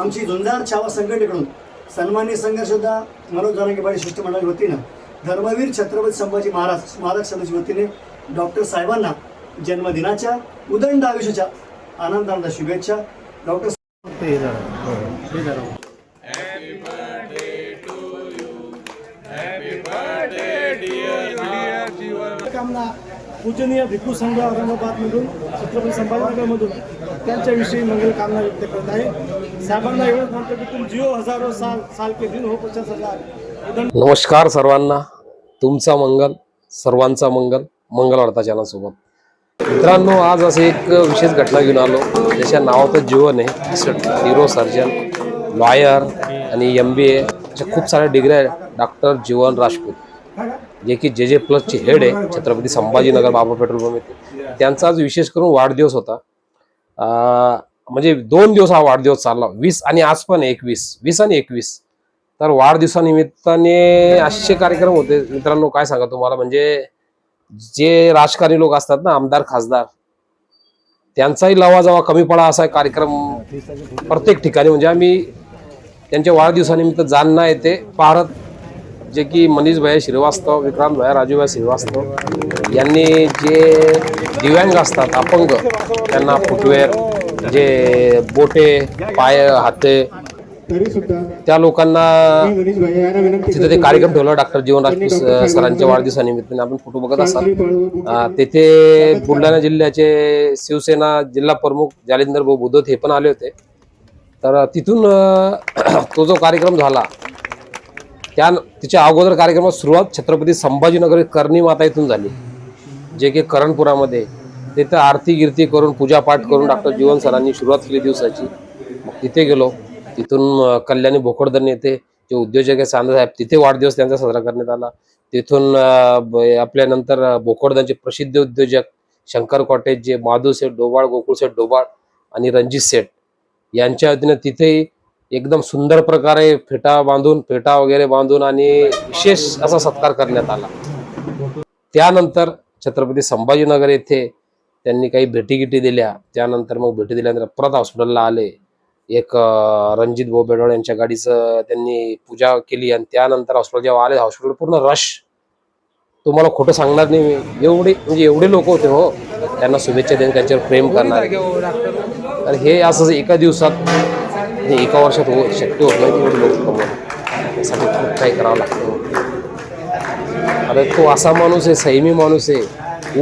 आमची झुंजार छावा संघटनेकडून सन्मान्य संघर्षदा मनोज जरांगेवाडी शिष्टमंडळाच्या वतीनं धर्मवीर छत्रपती संभाजी महाराज स्मारक समितीच्या वतीने डॉक्टर साहेबांना जन्मदिनाच्या उदंड आयुष्याच्या आनंदानंद शुभेच्छा. डॉक्टर कामना पूजनीय भिक्खू संघ औरंगाबादमधून छत्रपती संभाजीनगरमधून. त्यांच्याविषयी मंगल कामना व्यक्त करत आहे. साहेबांना एवढंच म्हणतो की तुम जिओ हजारो साल साल के दिन हो पचास हजार. नमस्कार सर्वांना. तुमचा मंगल सर्वांचा मंगल मंगल वार्ता चॅनलसोबत मित्रांनो आज असे एक विशेष घटना घेऊन आलो. ज्याच्या नावातच जीवन आहे हिरो सर्जन लॉयर आणि एम बी ए अशा खूप साऱ्या डिग्र्या आहेत. डॉक्टर जीवन राजपूत जे की जे जे प्लसचे हेड आहे छत्रपती संभाजीनगर बाबा पेट्रोल पंप येथे त्यांचा आज विशेष करून वाढदिवस होता. म्हणजे दोन दिवस हा वाढदिवस चालला. वीस आणि आज पण एकवीस. वीस आणि एकवीस. तर वाढदिवसानिमित्ताने असे कार्यक्रम होते. मित्रांनो काय सांगा तुम्हाला? म्हणजे जे राजकारणी लोक असतात ना आमदार खासदार त्यांचाही लवाजवा कमी पडा असा कार्यक्रम प्रत्येक ठिकाणी. म्हणजे आम्ही त्यांच्या वाढदिवसानिमित्त जालना येते पाहत जे की मनीष भैया श्रीवास्तव विक्रांत भैया राजूभाई श्रीवास्तव यांनी जे दिव्यांग असतात अपंग त्यांना फुटवेअर जे बोटे पाय हाते त्या लोकांना तिथे ते कार्यक्रम ठेवला डॉक्टर जीवन राजपूत स- सरांच्या वाढदिवसानिमित्ताने. आपण फोटो बघत असाल. तेथे बुलढाणा जिल्ह्याचे शिवसेना जिल्हा प्रमुख जालिंदर भाऊ बुद्धत हे पण आले होते. तर तिथून तो जो कार्यक्रम झाला त्या तिच्या अगोदर कार्यक्रमात सुरुवात छत्रपती संभाजीनगर करणी माता इथून झाली. जे की करणपुरामध्ये. तिथं आरती गिरती करून पूजापाठ करून डॉक्टर जीवन सरांनी सुरुवात केली दिवसाची. तिथे गेलो. तिथून कल्याणी भोकरदन येथे जे उद्योजक आहे सांदा साहेब तिथे वाढदिवस त्यांचा साजरा करण्यात आला. तिथून आपल्यानंतर अं, भोकरदनचे प्रसिद्ध उद्योजक शंकर कॉटेज जे माधू सेठ डोबाळ गोकुळ सेठ डोबाळ आणि रणजित सेठ यांच्या वतीनं तिथेही एकदम सुंदर प्रकारे फेटा बांधून फेटा वगैरे बांधून आणि विशेष असा सत्कार करण्यात आला. त्यानंतर छत्रपती संभाजीनगर येथे त्यांनी काही भेटीगिटी दिल्या. त्यानंतर मग भेटी दिल्यानंतर परत हॉस्पिटलला आले. एक रणजित भाऊ बेडोळ यांच्या गाडीचं त्यांनी पूजा केली आणि त्यानंतर हॉस्पिटल जेव्हा आले हॉस्पिटल पूर्ण रश. तुम्हाला खोटं सांगणार नाही मी. एवढे म्हणजे एवढे लोक होते हो. त्यांना शुभेच्छा देऊन त्यांच्यावर प्रेम करणार. तर हे असं एका दिवसात हे एका वर्षात हो शक्य होत नाही एवढे लोक कमवणं त्यासाठी खूप काही करावं लागतं. अरे तो असा माणूस आहे संयमी माणूस आहे.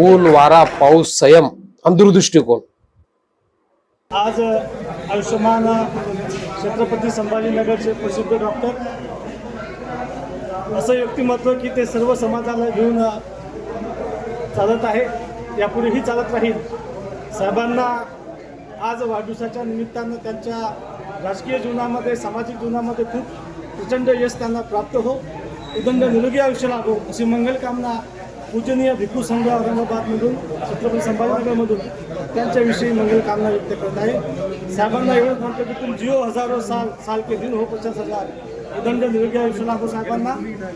ऊन वारा पाऊस संयम आणि दूरदृष्टिकोन. आज आयुष्यमान छत्रपती संभाजीनगरचे प्रसिद्ध डॉक्टर. असं व्यक्तिमत्व की ते सर्व समाजाला घेऊन चालत आहे यापुढेही चालत राहील. साहेबांना आज वाढदिवसाच्या निमित्तानं त्यांच्या राजकीय जीवनामध्ये सामाजिक जीवनामध्ये खूप प्रचंड यश त्यांना प्राप्त हो. उदंड निरोगी आयुष्य लाभो. अशी मंगलकामना पूजनीय भिकू संघ औरंगाबादमधून छत्रपती संभाजीनगरमधून त्यांच्याविषयी मंगलकामना व्यक्त करत आहे. साहेबांना एवढंच म्हणतो की तुम जिओ हजारो साल साल के दिन हो पचास हजार. उदंड निरोगी आयुष्य लाभो साहेबांना.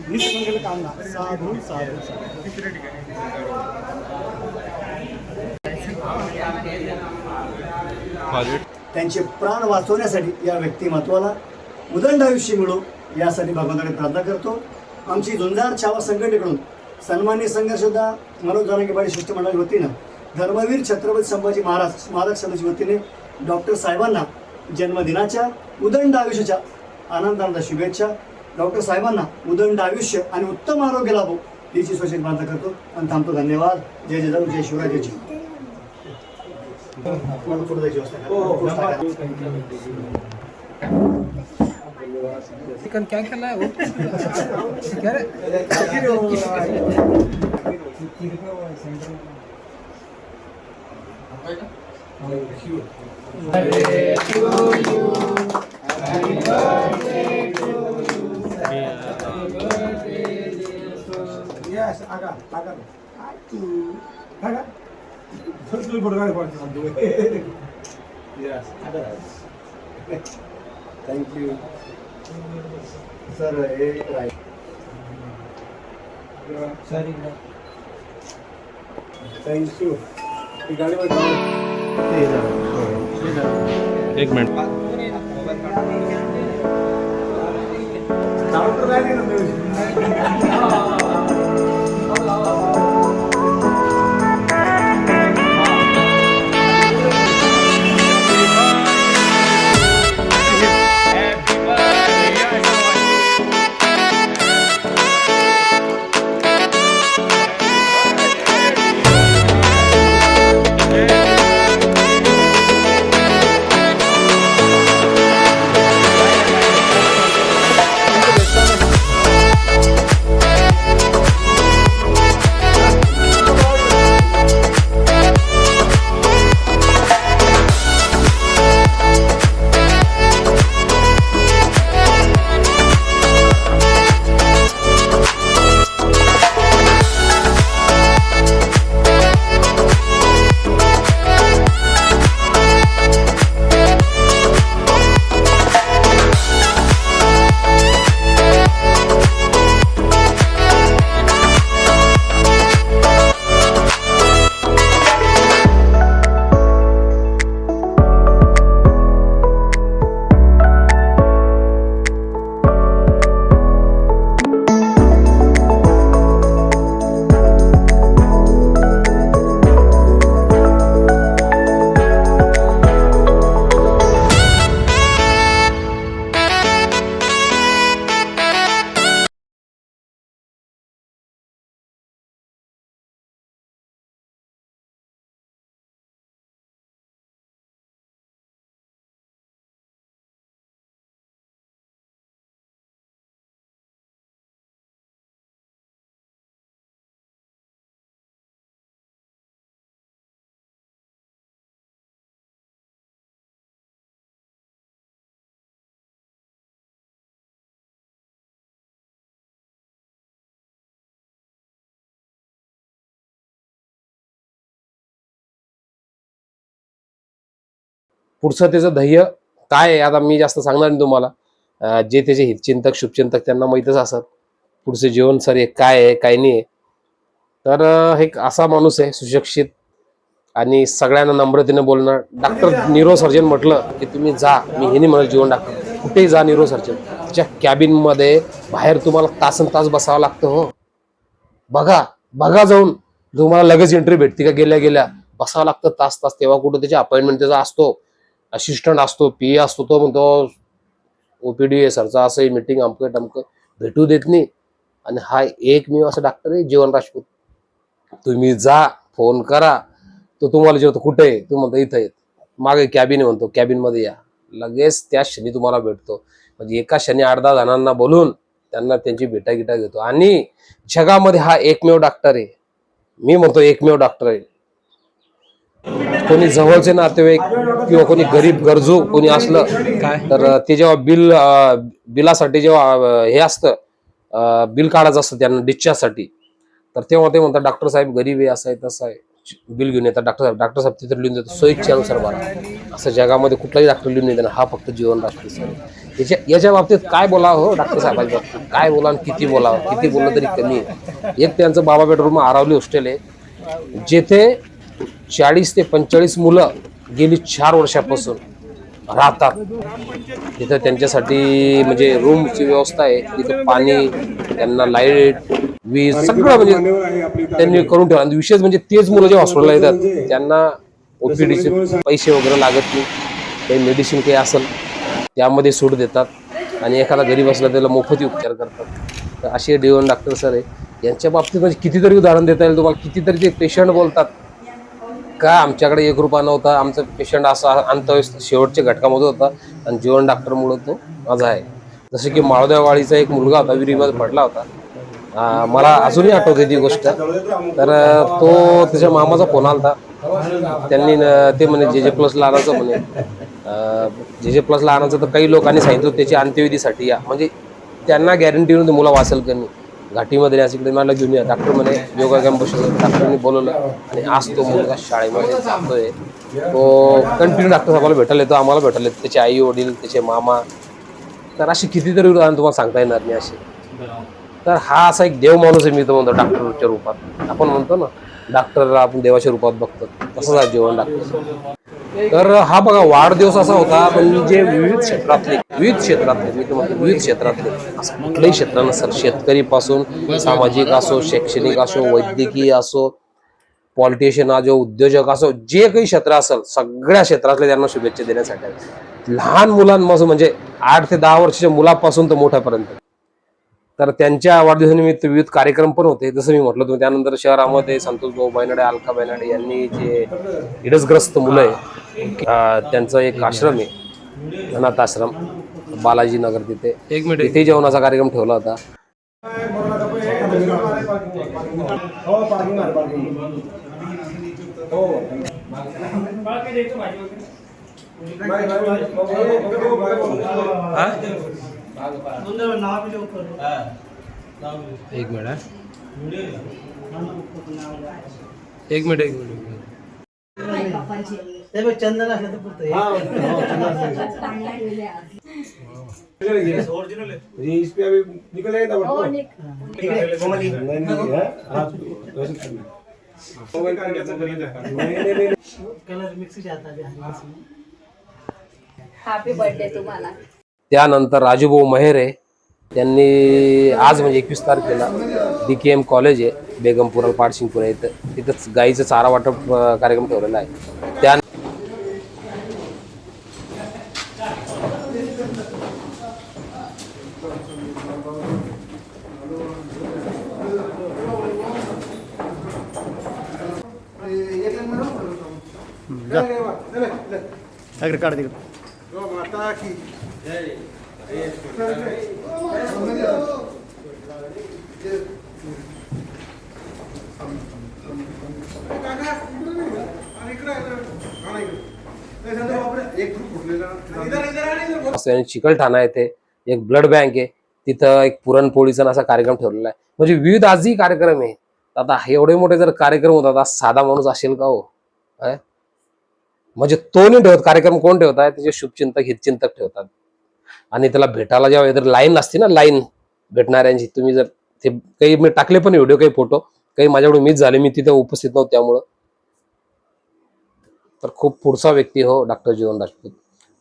हीच मंगलकामना साधू साधू साधू. त्यांचे प्राण वाचवण्यासाठी या व्यक्तिमत्वाला उदंड आयुष्य मिळो यासाठी भगवंताकडे प्रार्थना करतो. आमची झुंजार छावा संघटनेकडून सन्मान्य संघर्षदा मनोज जरांगेवाडी शिष्टमंडळाच्या वतीनं धर्मवीर छत्रपती संभाजी महाराज स्मारक समितीच्या वतीने डॉक्टर साहेबांना जन्मदिनाच्या उदंड आयुष्याच्या आनंदानंद शुभेच्छा. डॉक्टर साहेबांना उदंड आयुष्य आणि उत्तम आरोग्य लाभो याची स्वच्छ प्रार्थना करतो. आणि थांबतो. धन्यवाद. जय जय जय शिवराय. जय. जय मला पुढे जायची व्यवस्था करा. चिकन क्या करना है वो क्या रे Yes, aga, aga. Aga. Yes. Thank you. Sir, हे right. Sorry Thank you. ही गाडी बघ. एक मिनिट पुढचं त्याचं ध्येय काय आहे? आता मी जास्त सांगणार नाही तुम्हाला. जे त्याचे हितचिंतक शुभचिंतक त्यांना माहीतच असत. पुढचे जीवन सर हे काय आहे काय नाही आहे. तर एक असा माणूस आहे सुशिक्षित आणि सगळ्यांना नम्रतेने बोलणार. डॉक्टर न्यूरो सर्जन म्हटलं की तुम्ही जा मी हे नाही म्हणत जीवन डॉक्टर. कुठेही जा न्यूरो सर्जन. त्याच्या कॅबिनमध्ये बाहेर तुम्हाला तासन तास बसावं लागतं हो. बघा बघा जाऊन. तुम्हाला लगेच एंट्री भेटते का गेल्या गेल्या? बसावं लागतं तास तास. तेव्हा कुठं त्याची अपॉइंटमेंट त्याचा असतो. असिस्टंट असतो पी ए असतो तो म्हणतो ओपीडी सरचा असं मिटिंग अमकं टमकं. भेटू देत नाही. आणि हा एकमेव असं डॉक्टर आहे जीवन राजपूत. तुम्ही जा फोन करा. तो तुम्हाला जेवतो कुठे आहे? तू म्हणतो इथं येत मागे कॅबिन म्हणतो कॅबिनमध्ये या. लगेच त्या क्षणी तुम्हाला भेटतो. म्हणजे एका क्षणी आठ दहा जणांना बोलून त्यांना त्यांची भेटा गिटा घेतो. आणि जगामध्ये हा एकमेव डॉक्टर आहे. मी म्हणतो एकमेव डॉक्टर आहे. कोणी जवळचे नातेवाईक किंवा कोणी गरीब गरजू कोणी असलं तर ते जेव्हा बिल बिलासाठी जेव्हा हे असतं बिल काढायचं असतं त्यांना डिस्चार्जसाठी तर तेव्हा ते म्हणतात डॉक्टर साहेब गरीब आहे असं आहे तसं आहे बिल घेऊन येतात डॉक्टर साहेब डॉक्टर साहेब तिथे लिहून देतो सोयीच्छेनुसार बरा असं जगामध्ये कुठलाही डॉक्टर लिहून नाही देणार हा फक्त जीवन राष्ट्रीय याच्या याच्या बाबतीत काय बोलावं हो डॉक्टर साहेबांच्या बाबतीत? काय बोला आणि किती बोलावं? किती बोललं तरी कमी आहे. एक त्यांचं बाबा बेडरूम आरावली हॉस्टेल आहे. जेथे चाळीस ते पंचेचाळीस मुलं गेली चार वर्षापासून राहतात. तिथं त्यांच्यासाठी म्हणजे रूमची व्यवस्था आहे. तिथं पाणी त्यांना लाइट वीज सगळं म्हणजे त्यांनी करून ठेवा आणि विशेष म्हणजे तेच मुलं जे हॉस्पिटलला येतात त्यांना ओपीडीचे पैसे वगैरे लागत नाही. काही मेडिसिन काही असेल त्यामध्ये सूट देतात. आणि एखादा गरीब असला त्याला मोफत उपचार करतात. तर असे डिओन डॉक्टर सर आहे. यांच्या बाबतीत म्हणजे कितीतरी उदाहरण देता येईल तुम्हाला. कितीतरी ते पेशंट बोलतात. का? आमच्याकडे एक रुपया नव्हता. आमचा पेशंट असा अंतव्यस्त शेवटच्या घटकामध्ये होता. आणि जीवन डॉक्टरमुळे तो माझा आहे. जसं की माळदेवाळीचा एक मुलगा होता विहिरीमध्ये पडला होता. मला अजूनही आठवते ती गोष्ट. तर तो त्याच्या मामाचा फोन आला होता त्यांनी न- ते म्हणे जे जे प्लसला आणायचं म्हणे. जे जे प्लसला आणायचं तर काही लोकांनी सांगितलं त्याची अंत्यविधीसाठी या. म्हणजे त्यांना गॅरंटी नव्हती मुलं वाचेल का नाही. घाटीमध्ये नाही, इकडे मला घेऊन या. डॉक्टर म्हणे योगा कॅम्प बसवलं डॉक्टरनी बोलवलं आणि आज तो मुलगा शाळेमध्ये जातोय. तो कंटिन्यू डॉक्टर साहेबाला भेटायला येतो आम्हाला भेटायला येतो. त्याचे आई वडील त्याचे मामा. तर अशी कितीतरी उदाहरण तुम्हाला सांगता येणार नाही असे. तर हा असा एक देव माणूस आहे मी तो म्हणतो डॉक्टरच्या रूपात. आपण म्हणतो ना डॉक्टरला आपण देवाच्या रूपात बघतो. तसंच आहे जीवन डॉक्टर तर हा बघा वाढदिवस असा होता म्हणजे विविध क्षेत्रातले विविध क्षेत्रातले मी तुम्हाला विविध क्षेत्रातले असं कुठलंही क्षेत्र नसेल शेतकरीपासून सामाजिक असो शैक्षणिक असो वैद्यकीय असो पॉलिटिशियन असो उद्योजक असो जे काही क्षेत्र असेल सगळ्या क्षेत्रातले त्यांना शुभेच्छा देण्यासाठी. लहान मुलांपासून म्हणजे आठ ते दहा वर्षाच्या मुलापासून तर मोठ्यापर्यंत. तर त्यांच्या वाढदिवसानिमित्त विविध कार्यक्रम पण होते. जसं मी म्हटलं होतं त्यानंतर शहरामध्ये संतोष भाऊ बैनाडे अलका बैनाडे यांनी जे इडसग्रस्त मुलं आहे अं, त्यांचं एक आश्रम आहे अनाथ आश्रम बालाजी नगर तिथे. एक मिनिट. तिथे जेवणाचा कार्यक्रम ठेवला होता. एक मिनिट हा. एक मिनिट एक मिनिट चंदन असलं तर पुरतं कलर मिक्स जाता हॅपी बर्थडे तुम्हाला त्यानंतर राजूभाऊ महेरे त्यांनी आज म्हणजे एकवीस तारखेला डी के एम कॉलेज आहे बेगमपुरा पाडसिंगपुरा इथं. तिथंच गाईचं चारा वाटप कार्यक्रम ठेवलेला आहे. त्या काढ तिकडे. राखी चिकलठाणा येथे एक ब्लड बँक आहे. तिथं एक पुरणपोळीचा असा कार्यक्रम ठेवलेला आहे. म्हणजे विविध आजही कार्यक्रम आहे. आता हे एवढे मोठे जर कार्यक्रम होतात साधा माणूस असेल का हो? म्हणजे तो नाही ठेवत कार्यक्रम कोण ठेवत आहे? त्याचे शुभचिंतक हितचिंतक ठेवतात. आणि त्याला भेटायला जेव्हा तर लाईन असते ना लाईन भेटणाऱ्यांची तुम्ही जर ते काही मी टाकले पण व्हिडिओ काही फोटो काही माझ्याकडून मिस झाले मी तिथे उपस्थित नव्हतो त्यामुळं. तर खूप पुढचा व्यक्ती हो डॉक्टर जीवन राजपूत.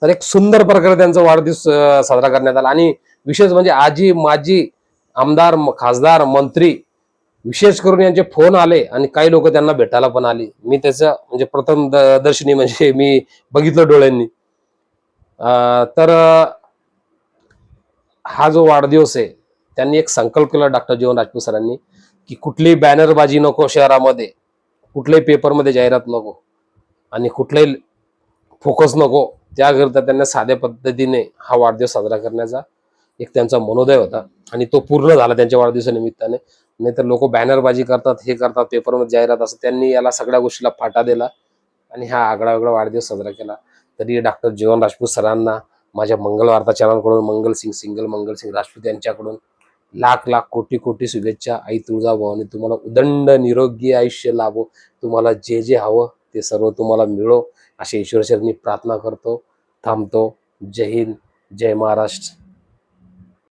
तर एक सुंदर प्रकारे त्यांचा वाढदिवस साजरा करण्यात आला. आणि विशेष म्हणजे आजी माजी आमदार खासदार मंत्री विशेष करून यांचे फोन आले आणि काही लोक त्यांना भेटायला पण आली. मी त्याचं म्हणजे प्रथम दर्शनी म्हणजे मी बघितलं डोळ्यांनी. अं, तर हा जो वाढदिवस आहे त्यांनी एक संकल्प केला डॉक्टर जीवन राजपूत सरांनी की कुठलीही बॅनरबाजी नको शहरामध्ये कुठल्याही पेपरमध्ये जाहिरात नको आणि कुठलाही फोकस नको त्याकरिता त्यांना साध्या पद्धतीने हा वाढदिवस साजरा करण्याचा एक त्यांचा मनोदय होता आणि तो पूर्ण झाला त्यांच्या वाढदिवसानिमित्ताने. नाहीतर लोक बॅनरबाजी करतात हे करतात पेपरमध्ये जाहिरात असं. त्यांनी याला सगळ्या गोष्टीला फाटा दिला आणि हा आगळा वेगळा वाढदिवस साजरा केला. तरी डॉक्टर जीवन राजपूत सरांना माझ्या मंगलवार्ता चॅनलकडून मंगल सिंग सिंगल मंगल सिंग राजपूत यांच्याकडून लाख लाख कोटी कोटी शुभेच्छा. आई तुळजाभवानी तुम्हाला उदंड निरोगी आयुष्य लाभो. तुम्हाला जे जे हवं ते सर्व तुम्हाला मिळो. अशी ईश्वरचरणी प्रार्थना करतो थांबतो. जय हिंद जय महाराष्ट्र.